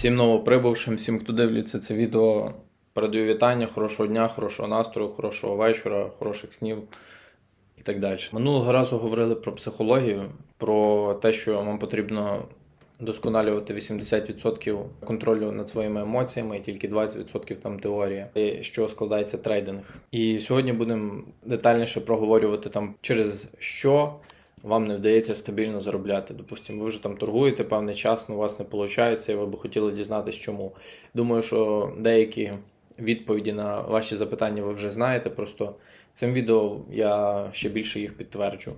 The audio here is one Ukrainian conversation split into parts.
Всім новоприбувшим, всім, хто дивиться це відео, передаю вітання, хорошого дня, хорошого настрою, хорошого вечора, хороших снів і так далі. Минулого разу говорили про психологію, про те, що вам потрібно досконалювати 80% контролю над своїми емоціями і тільки 20% там теорія, і що складається трейдинг. І сьогодні будемо детальніше проговорювати там через що вам не вдається стабільно заробляти. Допустимо, ви вже там торгуєте певний час, але у вас не виходить, і ви б хотіли дізнатися, чому. Думаю, що деякі відповіді на ваші запитання ви вже знаєте. Просто цим відео я ще більше їх підтверджу.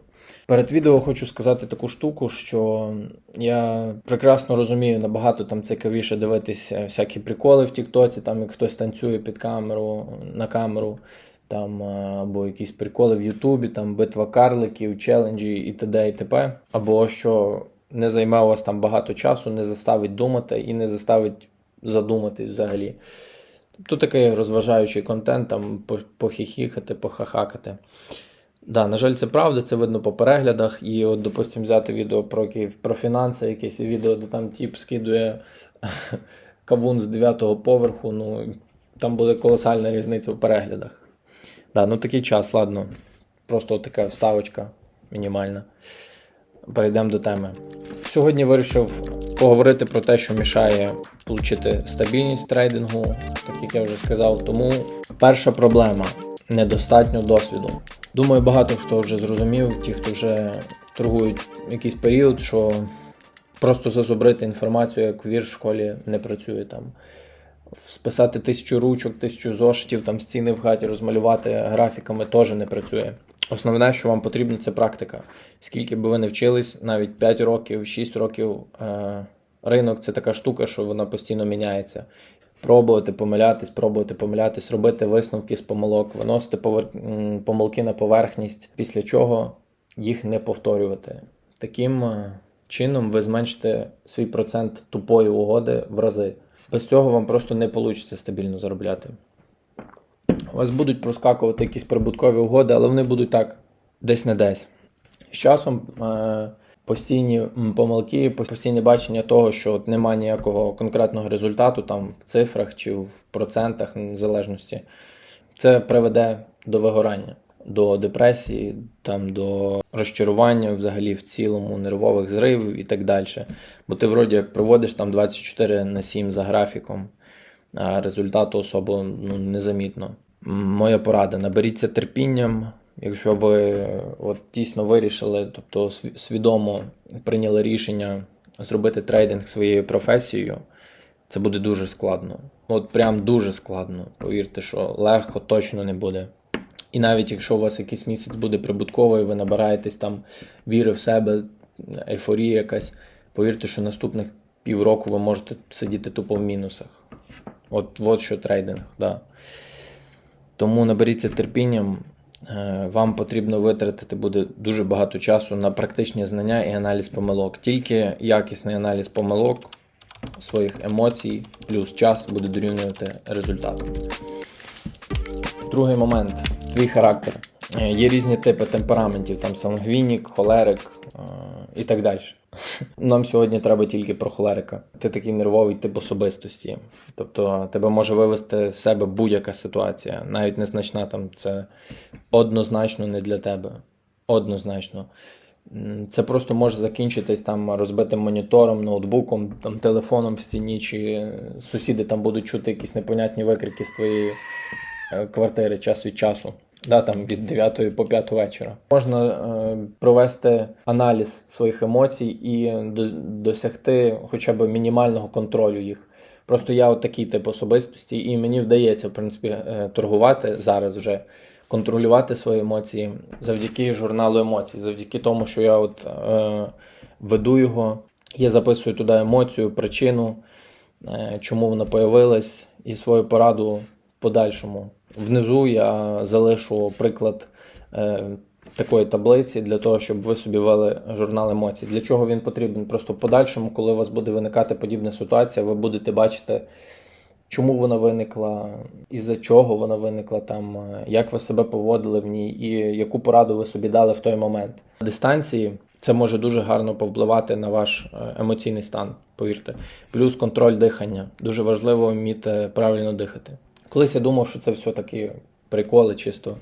Перед відео хочу сказати таку штуку, що я прекрасно розумію, набагато там цікавіше дивитися всякі приколи в Тіктоці, там як хтось танцює під камеру на камеру там е, або якісь приколи в Ютубі, там битва карликів, челенджі і т.д. і т.п. Або що не займе у вас там багато часу, не заставить думати і не заставить задуматись взагалі. Тобто такий розважаючий контент, там по- похихікати, похахакати. Да, на жаль, це правда, це видно по переглядах. І от, допустимо, взяти відео про, про фінанси, якесь відео, де там тіп скидує кавун з 9-го поверху. Ну, там буде колосальна різниця в переглядах. Да, ну такий час, ладно. Просто така вставочка мінімальна. Перейдемо до теми. Сьогодні вирішив поговорити про те, що мішає отримати стабільність трейдингу, так як я вже сказав. Тому перша проблема недостатньо досвіду. Думаю, багато хто вже зрозумів, ті, хто вже торгують якийсь період, що просто зазубрити інформацію, як вір в школі, не працює там списати тисячу ручок, тисячу зошитів, там стіни в хаті розмалювати графіками теж не працює. Основне, що вам потрібно, це практика. Скільки би ви не вчились, навіть 5 років, 6 років е, ринок це така штука, що вона постійно міняється. Пробувати помилятись, пробувати помилятись, робити висновки з помилок, виносити повер... помилки на поверхність, після чого їх не повторювати. Таким е, чином ви зменшите свій процент тупої угоди в рази. Без цього вам просто не вийде стабільно заробляти. У вас будуть проскакувати якісь прибуткові угоди, але вони будуть так десь не десь. З часом е, постійні помилки, постійне бачення того, що от немає ніякого конкретного результату там в цифрах чи в процентах незалежності, це приведе до вигорання, до депресії, там, до розчарування взагалі в цілому, нервових зривів і так далі. Бо ти вроді як проводиш там 24 на 7 за графіком, а результату особо ну, незамітно. Моя порада: наберіться терпінням. Якщо ви от дійсно вирішили, тобто свідомо прийняли рішення зробити трейдинг своєю професією, це буде дуже складно. От прям дуже складно. Повірте, що легко точно не буде. І навіть якщо у вас якийсь місяць буде прибутковий, ви набираєтесь там віри в себе, ейфорія якась, повірте, що наступних півроку ви можете сидіти тупо в мінусах. От, от що трейдинг, да. Тому наберіться терпінням. Е, Вам потрібно витратити буде дуже багато часу на практичні знання і аналіз помилок. Тільки якісний аналіз помилок своїх емоцій плюс час буде дорівнювати результату. Другий момент твій характер. Е, Є різні типи темпераментів, там сангвінік, холерик е, і так далі. Нам сьогодні треба тільки про холерика. Ти такий нервовий тип особистості. Тобто тебе може вивести з себе будь-яка ситуація, навіть незначна там це однозначно не для тебе. Однозначно. Це просто може закінчитись там розбитим монітором, ноутбуком, там, телефоном в стіні, чи сусіди там будуть чути якісь непонятні викрики з твоєї квартири час від часу. Да, там від 9 по 5 вечора. Можна е, провести аналіз своїх емоцій і до, досягти хоча б мінімального контролю їх. Просто я от такий тип особистості, і мені вдається, в принципі, е, торгувати зараз вже, контролювати свої емоції завдяки журналу емоцій, завдяки тому, що я от е, веду його, я записую туди емоцію, причину, е, чому вона появилась, і свою пораду в подальшому. Внизу я залишу приклад е, такої таблиці для того, щоб ви собі вели журнал емоцій. Для чого він потрібен? Просто в подальшому, коли у вас буде виникати подібна ситуація, ви будете бачити, чому вона виникла, із-за чого вона виникла, там, е, як ви себе поводили в ній і яку пораду ви собі дали в той момент. На дистанції Це може дуже гарно повпливати на ваш е, емоційний стан, повірте. Плюс контроль дихання. Дуже важливо вміти правильно дихати. Колись я думав, що це все такі приколи, чисто.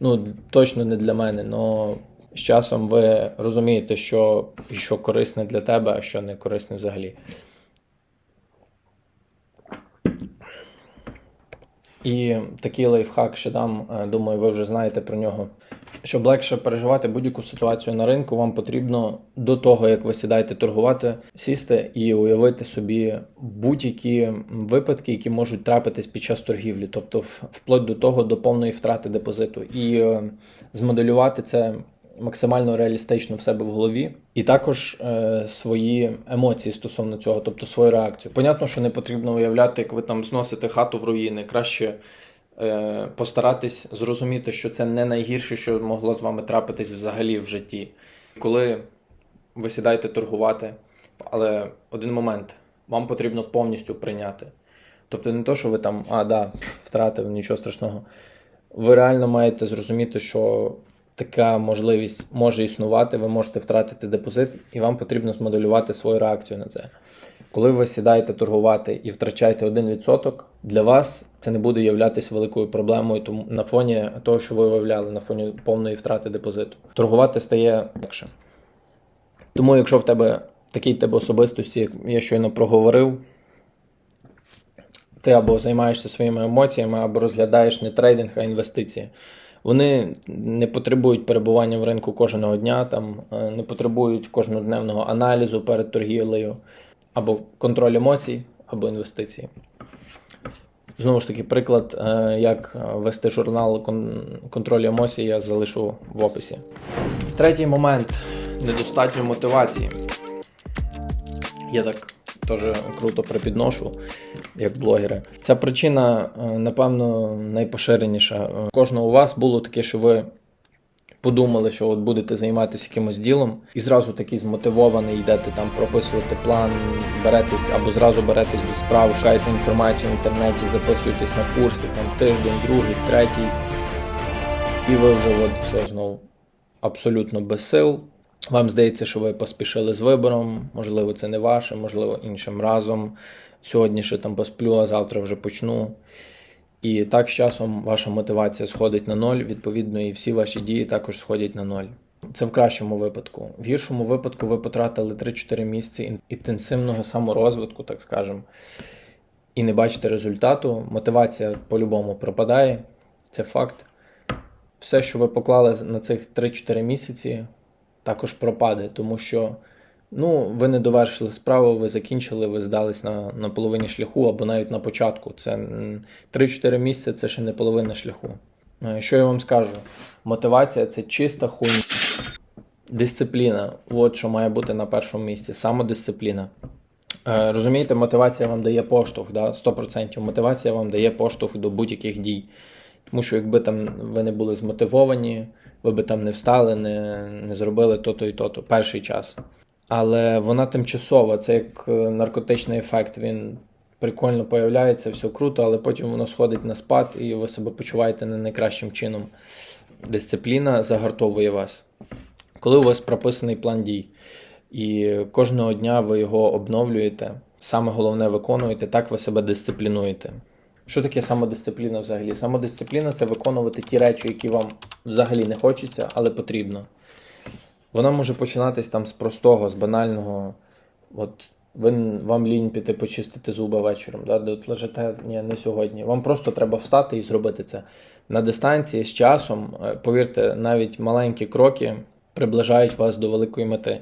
Ну, точно не для мене, але з часом ви розумієте, що, що корисне для тебе, а що не корисне взагалі. І такий лайфхак ще дам, е, думаю, ви вже знаєте про нього. Щоб легше переживати будь-яку ситуацію на ринку, вам потрібно до того, як ви сідаєте торгувати, сісти і уявити собі будь-які випадки, які можуть трапитись під час торгівлі, тобто вплоть до того до повної втрати депозиту, і е, змоделювати це максимально реалістично в себе в голові, і також е, свої емоції стосовно цього, тобто свою реакцію. Понятно, що не потрібно уявляти, як ви там зносите хату в руїни. Краще е, постаратись зрозуміти, що це не найгірше, що могло з вами трапитись взагалі в житті. Коли ви сідаєте торгувати, але один момент, вам потрібно повністю прийняти. Тобто не то, що ви там, а, да, втратив, нічого страшного. Ви реально маєте зрозуміти, що така можливість може існувати, ви можете втратити депозит, і вам потрібно змоделювати свою реакцію на це. Коли ви сідаєте торгувати і втрачаєте 1%, для вас це не буде являтися великою проблемою, тому на фоні того, що ви виявляли, на фоні повної втрати депозиту. Торгувати стає легше. Тому, якщо в тебе такий тип особистості, як я щойно проговорив, ти або займаєшся своїми емоціями, або розглядаєш не трейдинг, а інвестиції. Вони не потребують перебування в ринку кожного дня, там, е, не потребують кожнодневного аналізу перед торгівлею, або контроль емоцій, або інвестиції. Знову ж таки, приклад, е, як вести журнал кон- контролю емоцій, я залишу в описі. Третій момент недостатньо мотивації. Я так теж круто припідношу, як блогери. Ця причина, е, напевно, найпоширеніша. Е, Кожного у вас було таке, що ви подумали, що от будете займатися якимось ділом, і зразу такий змотивований, йдете там прописувати план, беретесь або зразу беретесь до справи, шукаєте інформацію в інтернеті, записуєтесь на курси, там тиждень, другий, третій. І ви вже от все знову абсолютно без сил. Вам здається, що ви поспішили з вибором, можливо, це не ваше, можливо, іншим разом. Сьогодні ще там посплю, а завтра вже почну. І так з часом ваша мотивація сходить на ноль, відповідно, і всі ваші дії також сходять на ноль. Це в кращому випадку. В гіршому випадку ви потратили 3-4 місяці інтенсивного саморозвитку, так скажемо, і не бачите результату. Мотивація по-любому пропадає, це факт. Все, що ви поклали на цих 3-4 місяці, також пропаде, тому що ну, ви не довершили справу, ви закінчили, ви здались на, на половині шляху або навіть на початку. Це 3-4 місяці це ще не половина шляху. Е, Що я вам скажу? Мотивація це чиста хуйня. Дисципліна от що має бути на першому місці. Самодисципліна. Е, Розумієте, мотивація вам дає поштовх, да? 100%. Мотивація вам дає поштовх до будь-яких дій. Тому що якби там ви не були змотивовані, ви би там не встали, не, не зробили то-то і то-то перший час. Але вона тимчасова, це як е, наркотичний ефект. Він прикольно появляється, все круто, але потім воно сходить на спад, і ви себе почуваєте не найкращим чином. Дисципліна загартовує вас. Коли у вас прописаний план дій, і кожного дня ви його обновлюєте, саме головне виконуєте, так ви себе дисциплінуєте. Що таке самодисципліна взагалі? Самодисципліна це виконувати ті речі, які вам взагалі не хочеться, але потрібно. Вона може починатись там з простого, з банального. От ви, вам лінь піти почистити зуби вечором, да? де от лежите, ні, не сьогодні. Вам просто треба встати і зробити це. На дистанції з часом, е, повірте, навіть маленькі кроки приближають вас до великої мети.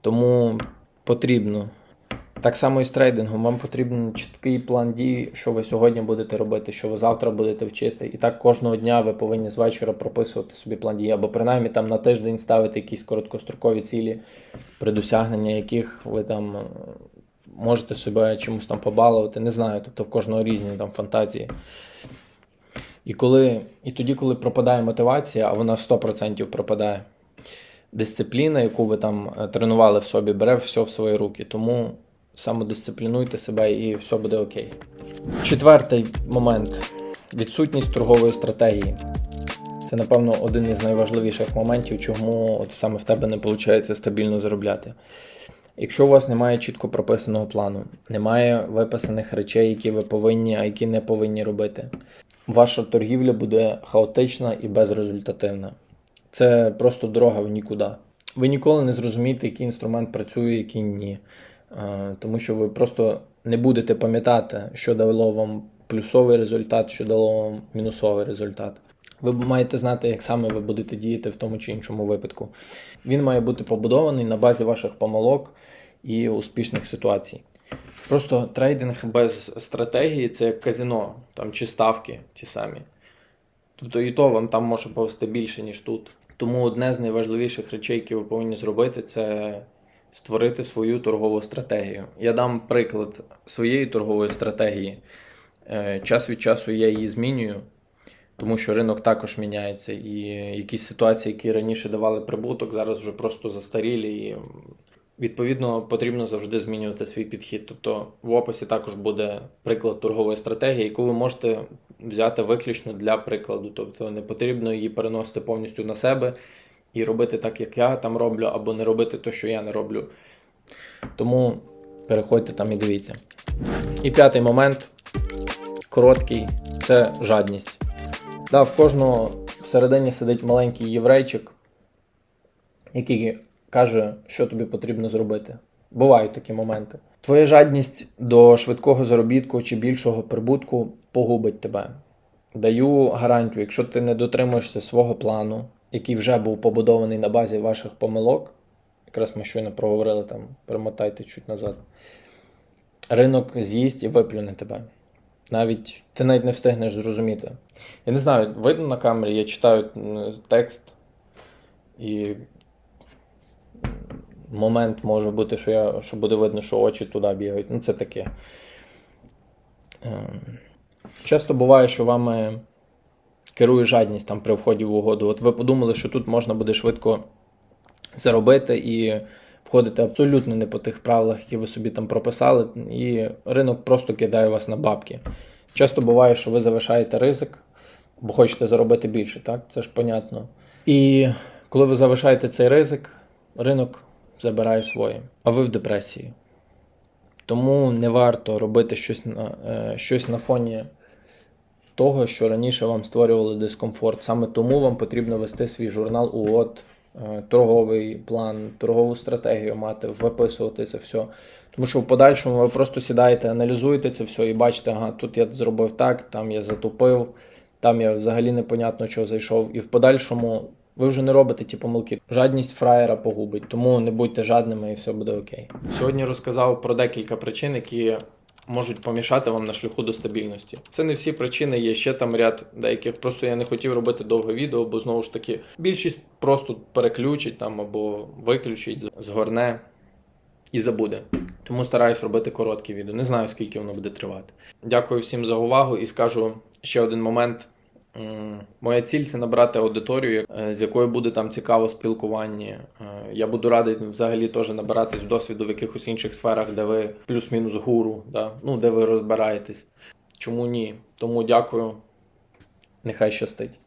Тому потрібно. Так само і з трейдингом. Вам потрібен чіткий план дій, що ви сьогодні будете робити, що ви завтра будете вчити. І так кожного дня ви повинні з вечора прописувати собі план дій, або принаймні там на тиждень ставити якісь короткострокові цілі, при досягненні яких ви там е, можете себе чимось там побалувати. Не знаю, тобто в кожного різні там фантазії. І коли, і тоді, коли пропадає мотивація, а вона 100% пропадає, дисципліна, яку ви там е, тренували в собі, бере все в свої руки. Тому самодисциплінуйте себе і все буде окей. Четвертий момент відсутність торгової стратегії. Це, напевно, один із найважливіших моментів, чому от саме в тебе не виходить стабільно заробляти. Якщо у вас немає чітко прописаного плану, немає виписаних речей, які ви повинні, а які не повинні робити, ваша торгівля буде хаотична і безрезультативна. Це просто дорога в нікуди. Ви ніколи не зрозумієте, який інструмент працює, який ні. Е, Тому що ви просто не будете пам'ятати, що дало вам плюсовий результат, що дало вам мінусовий результат. Ви маєте знати, як саме ви будете діяти в тому чи іншому випадку. Він має бути побудований на базі ваших помилок і успішних ситуацій. Просто трейдинг без стратегії це як казино, там чи ставки ті самі. Тобто і то вам там може повести більше, ніж тут. Тому одне з найважливіших речей, які ви повинні зробити, це створити свою торгову стратегію. Я дам приклад своєї торгової стратегії. Е, Час від часу я її змінюю, тому що ринок також міняється, і якісь ситуації, які раніше давали прибуток, зараз вже просто застарілі. І відповідно потрібно завжди змінювати свій підхід. Тобто в описі також буде приклад торгової стратегії, яку ви можете взяти виключно для прикладу. Тобто не потрібно її переносити повністю на себе і робити так, як я там роблю, або не робити те, що я не роблю. Тому переходьте там і дивіться. І п'ятий момент короткий це жадність. Да, в кожного всередині сидить маленький єврейчик, який каже, що тобі потрібно зробити. Бувають такі моменти. Твоя жадність до швидкого заробітку чи більшого прибутку погубить тебе. Даю гарантію, якщо ти не дотримуєшся свого плану, який вже був побудований на базі ваших помилок, якраз ми щойно проговорили там, перемотайте чуть назад. Ринок з'їсть і виплюне тебе. Навіть ти навіть не встигнеш зрозуміти. Я не знаю, видно на камері, я читаю текст, і момент може бути, що, я, що буде видно, що очі туди бігають. Ну, це таке. Ем, Часто буває, що вами керує жадність там при вході в угоду. От ви подумали, що тут можна буде швидко заробити і входити абсолютно не по тих правилах, які ви собі там прописали, і ринок просто кидає вас на бабки. Часто буває, що ви завишаєте ризик, бо хочете заробити більше, так? Це ж понятно. І коли ви завишаєте цей ризик, ринок забирає своє, а ви в депресії. Тому не варто робити щось на, е, щось на фоні того, що раніше вам створювало дискомфорт. Саме тому вам потрібно вести свій журнал угод, е, торговий план, торгову стратегію мати, виписувати це все. Тому що в подальшому ви просто сідаєте, аналізуєте це все і бачите, ага, тут я зробив так, там я затупив, там я взагалі непонятно чого зайшов. І в подальшому ви вже не робите ті помилки. Жадність фраєра погубить, тому не будьте жадними і все буде окей. Сьогодні розказав про декілька причин, які можуть помішати вам на шляху до стабільності. Це не всі причини, є ще там ряд деяких. Просто я не хотів робити довге відео, бо знову ж таки більшість просто переключить там або виключить, згорне і забуде. Тому стараюсь робити короткі відео. Не знаю, скільки воно буде тривати. Дякую всім за увагу і скажу ще один момент. Моя ціль це набрати аудиторію, е, з якою буде там цікаво спілкування. Е, Я буду радий взагалі теж набиратись досвіду в якихось інших сферах, де ви плюс-мінус гуру, да? ну, де ви розбираєтесь. Чому ні? Тому дякую. Нехай щастить.